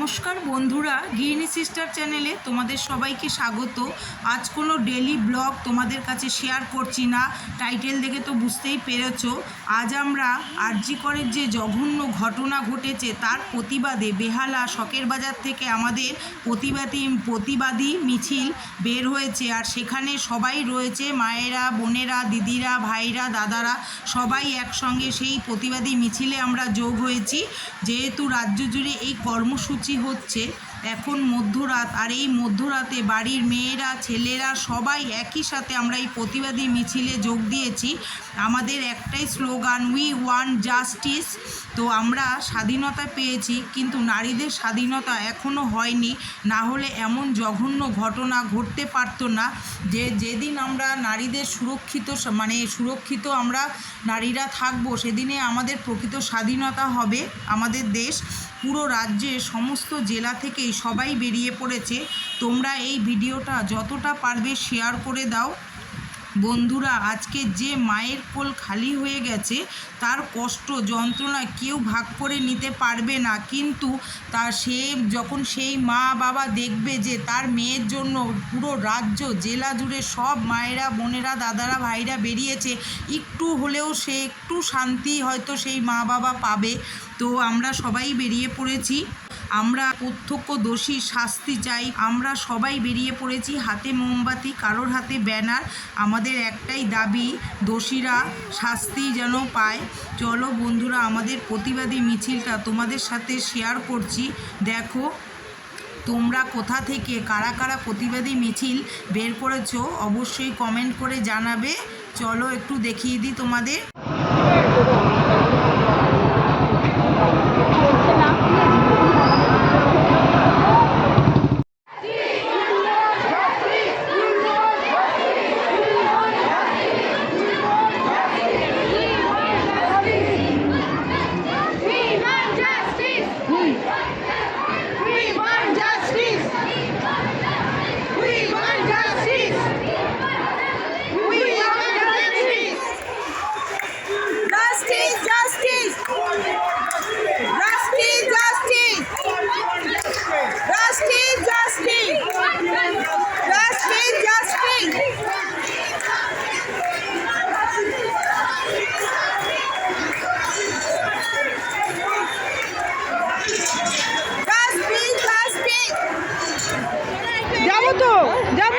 নমস্কার বন্ধুরা গৃহিণী সিস্টার চ্যানেলে তোমাদের সবাইকে স্বাগত। আজ কোনো ডেলি ব্লগ তোমাদের কাছে শেয়ার করছি না, টাইটেল দেখে তো বুঝতেই পেরেছ। আজ আমরা আরজি করের যে জঘন্য ঘটনা ঘটেছে, তার প্রতিবাদে বেহালা শখের বাজার থেকে আমাদের প্রতিবাদী প্রতিবাদী মিছিল বের হয়েছে। আর সেখানে সবাই রয়েছে, মায়েরা, বোনেরা, দিদিরা, ভাইরা, দাদারা, সবাই একসঙ্গে সেই প্রতিবাদী মিছিলে আমরা যোগ হয়েছি। যেহেতু রাজ্য জুড়ে এই কর্মসূচি হচ্ছে। এখন মধ্যরাত আর এই মধ্যরাতে বাড়ির মেয়েরা, ছেলেরা সবাই একই সাথে আমরা এই প্রতিবাদী মিছিলে যোগ দিয়েছি। আমাদের একটাই স্লোগান উই ওয়ান জাস্টিস তো আমরা স্বাধীনতা পেয়েছি, কিন্তু নারীদের স্বাধীনতা এখনও হয়নি। না হলে এমন জঘন্য ঘটনা ঘটতে পারতো না যে যেদিন আমরা নারীদের সুরক্ষিত মানে সুরক্ষিত আমরা নারীরা থাকব, সেদিনে আমাদের প্রকৃত স্বাধীনতা হবে আমাদের দেশ। পুরো রাজ্যে, সমস্ত জেলা থেকেই সবাই বেরিয়ে পড়েছে। তোমরা এই ভিডিওটা যতটা পারবে শেয়ার করে দাও। বন্ধুরা, আজকে যে মায়ের কোল খালি হয়ে গেছে, তার কষ্ট, যন্ত্রণা কেউ ভাগ করে নিতে পারবে না। কিন্তু তা সে, যখন সেই মা বাবা দেখবে যে তার মেয়ের জন্য পুরো রাজ্য জেলা জুড়ে সব মায়েরা, বোনেরা, দাদারা, ভাইরা বেরিয়েছে, একটু হলেও সে একটু শান্তি হয়তো সেই মা বাবা পাবে। তো আমরা সবাই বেরিয়ে পড়েছি। আমরা প্রত্যক্ষ দোষী শাস্তি চাই। আমরা সবাই বেরিয়ে পড়েছি হাতে মোমবাতি, কারোর হাতে ব্যানার। আমাদের একটাই দাবি, দোষীরা শাস্তি যেন পায়। চলো বন্ধুরা, আমাদের প্রতিবাদী মিছিলটা তোমাদের সাথে শেয়ার করছি। দেখো, তোমরা কোথা থেকে, কারা কারা প্রতিবাদী মিছিল বের করেছ, অবশ্যই কমেন্ট করে জানাবে। চলো একটু দেখিয়ে দিই তোমাদের।